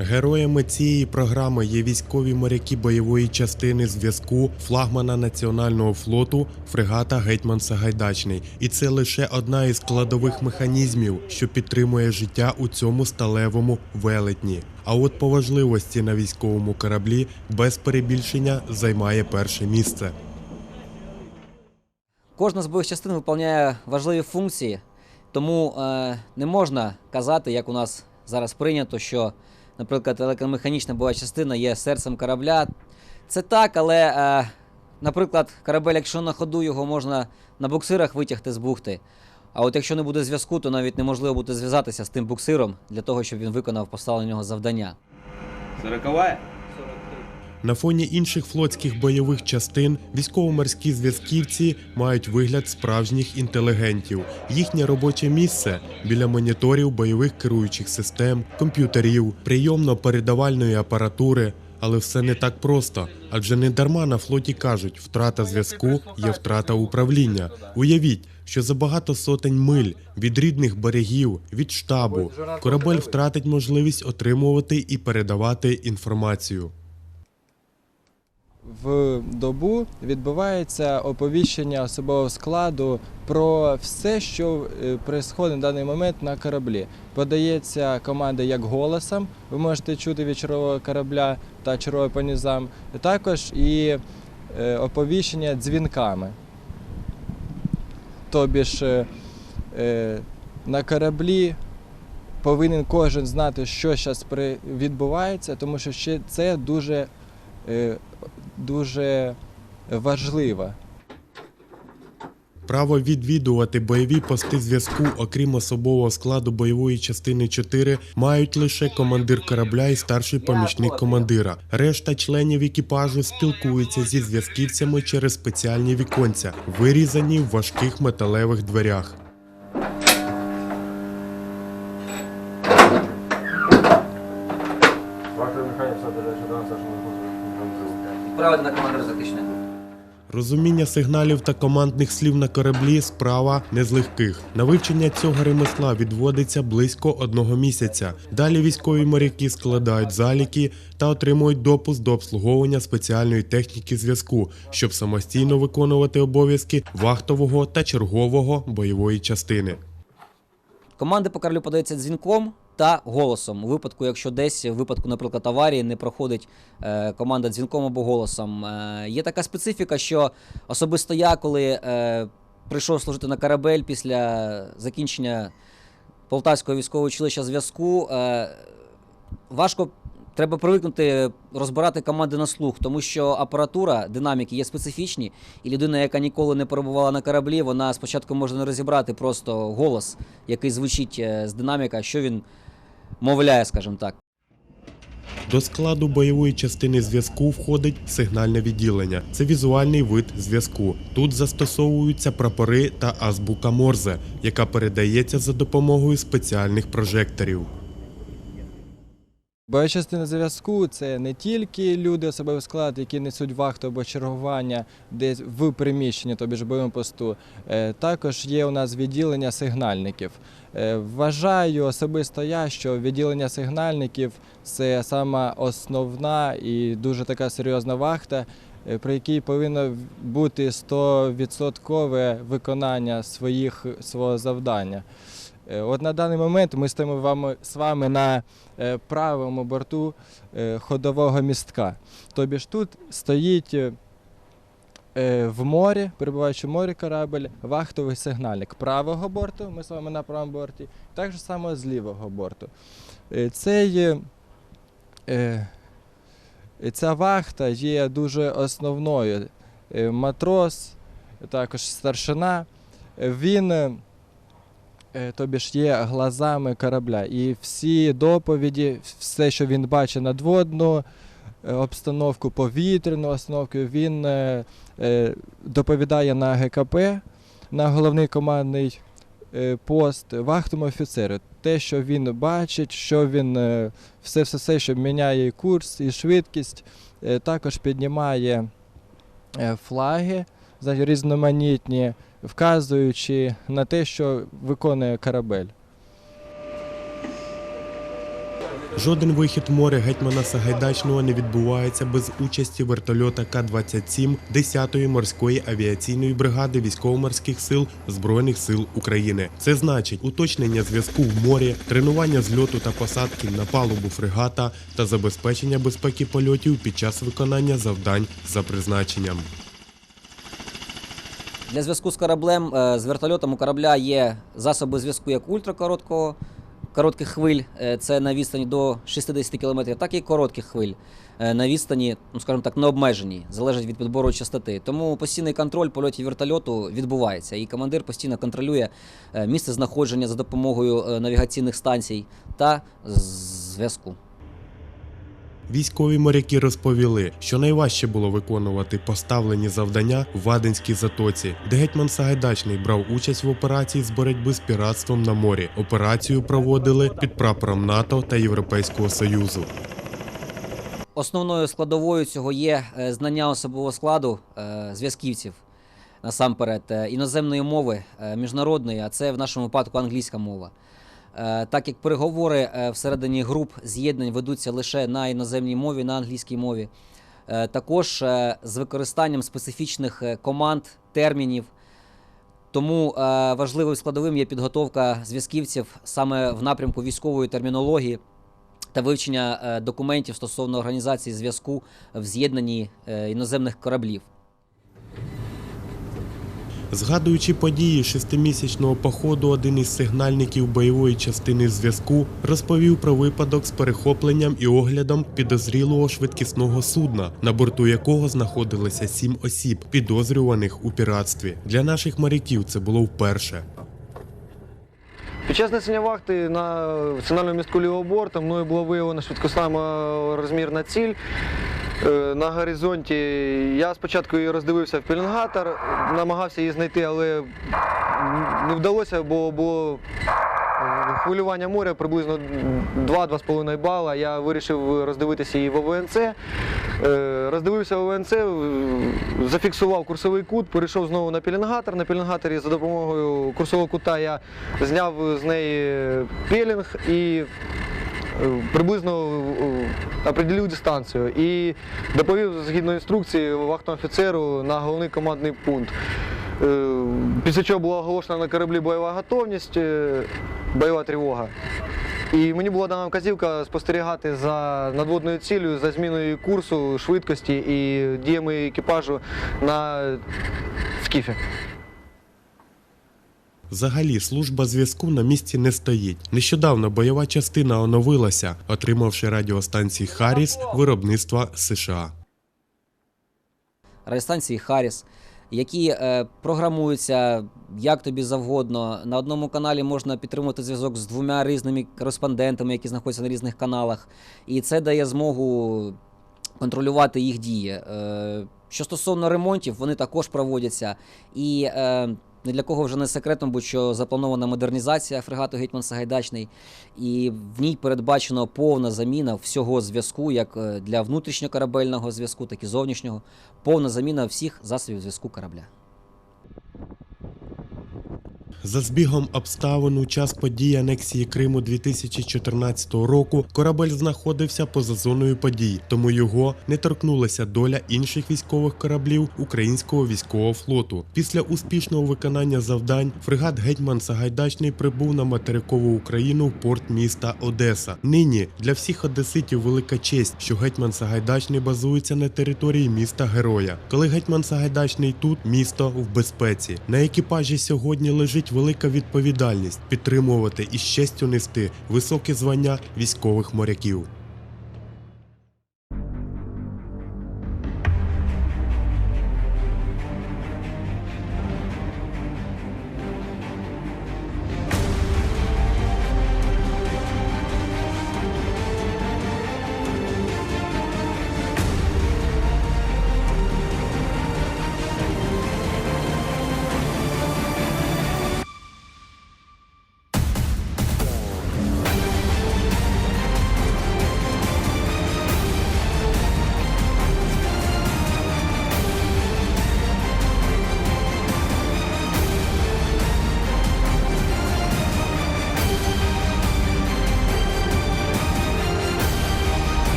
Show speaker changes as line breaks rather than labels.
Героями цієї програми є військові моряки бойової частини зв'язку флагмана національного флоту фрегата Гетьман Сагайдачний. І це лише одна із складових механізмів, що підтримує життя у цьому сталевому велетні. А от по важливості на військовому кораблі без перебільшення займає перше місце.
Кожна з бойових частин виконує важливі функції, тому е, не можна казати, як у нас зараз прийнято, що, наприклад, електромеханічна була частина є серцем корабля. Це так, але, е, наприклад, корабель, якщо на ходу його можна на буксирах витягти з бухти. А от якщо не буде зв'язку, то навіть неможливо буде зв'язатися з тим буксиром для того, щоб він виконав поставлене завдання.
Сороковая?
На фоні інших флотських бойових частин військово-морські зв'язківці мають вигляд справжніх інтелігентів. Їхнє робоче місце біля моніторів бойових керуючих систем, комп'ютерів, прийомно-передавальної апаратури. Але все не так просто, адже не дарма на флоті кажуть, втрата зв'язку є втрата управління. Уявіть, що за багато сотень миль від рідних берегів, від штабу, корабель втратить можливість отримувати і передавати інформацію.
В добу відбувається оповіщення особового складу про все, що відбувається на даний момент на кораблі. Подається команда як голосом, ви можете чути від червового корабля та червового по низам, також і е, оповіщення дзвінками. Тобі ж е, е, на кораблі повинен кожен знати, що зараз відбувається, тому що ще це дуже е, дуже важлива.
Право відвідувати бойові пости зв'язку, окрім особового складу бойової частини 4, мають лише командир корабля і старший помічник командира. Решта членів екіпажу спілкуються зі зв'язківцями через спеціальні віконця, вирізані в важких металевих дверях. Розуміння сигналів та командних слів на кораблі справа не з легких. На вивчення цього ремесла відводиться близько одного місяця. Далі військові моряки складають заліки та отримують допуск до обслуговування спеціальної техніки зв'язку, щоб самостійно виконувати обов'язки вахтового та чергового бойової частини.
Команди по кораблю подаються дзвінком та голосом. У випадку, якщо десь в випадку, наприклад, аварії не проходить е, команда дзвінком або голосом. Е, є така специфіка, що особисто я, коли е, прийшов служити на корабель після закінчення Полтавського військового училища зв'язку, е, важко. Треба привикнути розбирати команди на слух, тому що апаратура, динаміки є специфічні, і людина, яка ніколи не перебувала на кораблі, вона спочатку може не розібрати просто голос, який звучить е, з динаміка, що він мовляє, скажімо так.
До складу бойової частини зв'язку входить сигнальне відділення. Це візуальний вид зв'язку. Тут застосовуються прапори та азбука Морзе, яка передається за допомогою спеціальних прожекторів.
Бойова частина зв'язку це не тільки люди особовий склад, які несуть вахту або чергування десь в приміщенні, тобі ж бойовому посту. Е, Також є у нас відділення сигнальників. Е, Вважаю особисто я, що відділення сигнальників це сама основна і дуже така серйозна вахта, е, при якій повинно бути 100% виконання своїх, свого завдання. Е, От на даний момент ми стоїмо з вами на е, правому борту е, ходового містка. Тобі ж тут стоїть в морі, перебуваючи в морі корабль, вахтовий сигнальник правого борту, ми з вами на правому борті, так само з лівого борту. Цей, ця вахта є дуже основною. Матрос, також старшина, він. Е, тобі ж є глазами корабля. І всі доповіді, все, що він бачить надводну е, обстановку, повітряну обстановку, він е, доповідає на ГКП, на головний командний пост вахтовому офіцеру. Те, що він бачить, що він все, все, все, що міняє курс, і швидкість, також піднімає флаги різноманітні, вказуючи на те, що виконує корабель.
Жоден вихід в море гетьмана Сагайдачного не відбувається без участі вертольота К-27 10-ї морської авіаційної бригади військово-морських сил Збройних сил України. Це значить уточнення зв'язку в морі, тренування зльоту та посадки на палубу фрегата та забезпечення безпеки польотів під час виконання завдань за призначенням.
Для зв'язку з кораблем, е, з вертольотом у корабля є засоби зв'язку як ультракороткого, коротких хвиль, е, це на відстані до 60 км, так і коротких хвиль е, на відстані, ну скажімо так, необмежені, залежить від підбору частоти. Тому постійний контроль польотів вертольоту відбувається, і командир постійно контролює місце знаходження за допомогою навігаційних станцій та зв'язку.
Військові моряки розповіли, що найважче було виконувати поставлені завдання в Аденській затоці, де гетьман Сагайдачний брав участь в операції з боротьби з піратством на морі. Операцію проводили під прапором НАТО та Європейського Союзу.
Основною складовою цього є е, знання особового складу е, зв'язківців насамперед е, іноземної мови міжнародної, а це в нашому випадку англійська мова. Е, Так як переговори е, всередині груп з'єднань ведуться лише на іноземній мові, на англійській мові, е, також з використанням специфічних команд, термінів. Тому важливим складовим є підготовка зв'язківців саме в напрямку військової термінології та вивчення документів стосовно організації зв'язку в з'єднанні іноземних кораблів.
Згадуючи події шестимісячного походу, один із сигнальників бойової частини зв'язку розповів про випадок з перехопленням і оглядом підозрілого швидкісного судна, на борту якого знаходилося сім осіб, підозрюваних у піратстві. Для наших моряків це було вперше.
Під час несення вахти на національному містку лівого борту мною було виявлено швидкоснама розмірна ціль. Е, На горизонті я спочатку її роздивився в пеленгатор, намагався її знайти, але не вдалося, бо було е, хвилювання моря приблизно 2-2,5 бала. Я вирішив роздивитися її в ОВНЦ. Е, Роздивився ОВНЦ, е, зафіксував курсовий кут, перейшов знову на пеленгатор. На пеленгаторі за допомогою курсового кута я зняв з неї пелінг і приблизно определив дистанцію і доповів згідно інструкції вахтовому офіцеру на головний командний пункт. Е, Після чого була оголошена на кораблі бойова готовність, е, бойова тривога. І мені була дана вказівка спостерігати за надводною цілею, за зміною курсу, швидкості і діями екіпажу на скіфі.
Взагалі, служба зв'язку на місці не стоїть. Нещодавно бойова частина оновилася, отримавши радіостанції Харріс виробництва США.
радіостанції Харріс, які е, програмуються як тобі завгодно. На одному каналі можна підтримувати зв'язок з двома різними кореспондентами, які знаходяться на різних каналах. І це дає змогу контролювати їх дії. Е, що стосовно ремонтів, вони також проводяться. І е, не для кого вже не секретом, бо що запланована модернізація фрегату Гетьман Сагайдачний, і в ній передбачено повна заміна всього зв'язку, як е, для внутрішньокорабельного зв'язку, так і зовнішнього, повна заміна всіх засобів зв'язку корабля.
За збігом обставин у час подій анексії Криму 2014 року корабель знаходився поза зоною подій, тому його не торкнулася доля інших військових кораблів українського військового флоту. Після успішного виконання завдань фрегат Гетьман Сагайдачний прибув на материкову Україну в порт міста Одеса. Нині для всіх одеситів велика честь, що Гетьман Сагайдачний базується на території міста Героя. Коли Гетьман Сагайдачний тут, місто в безпеці. На екіпажі сьогодні лежить велика відповідальність підтримувати і з честю нести високі звання військових моряків.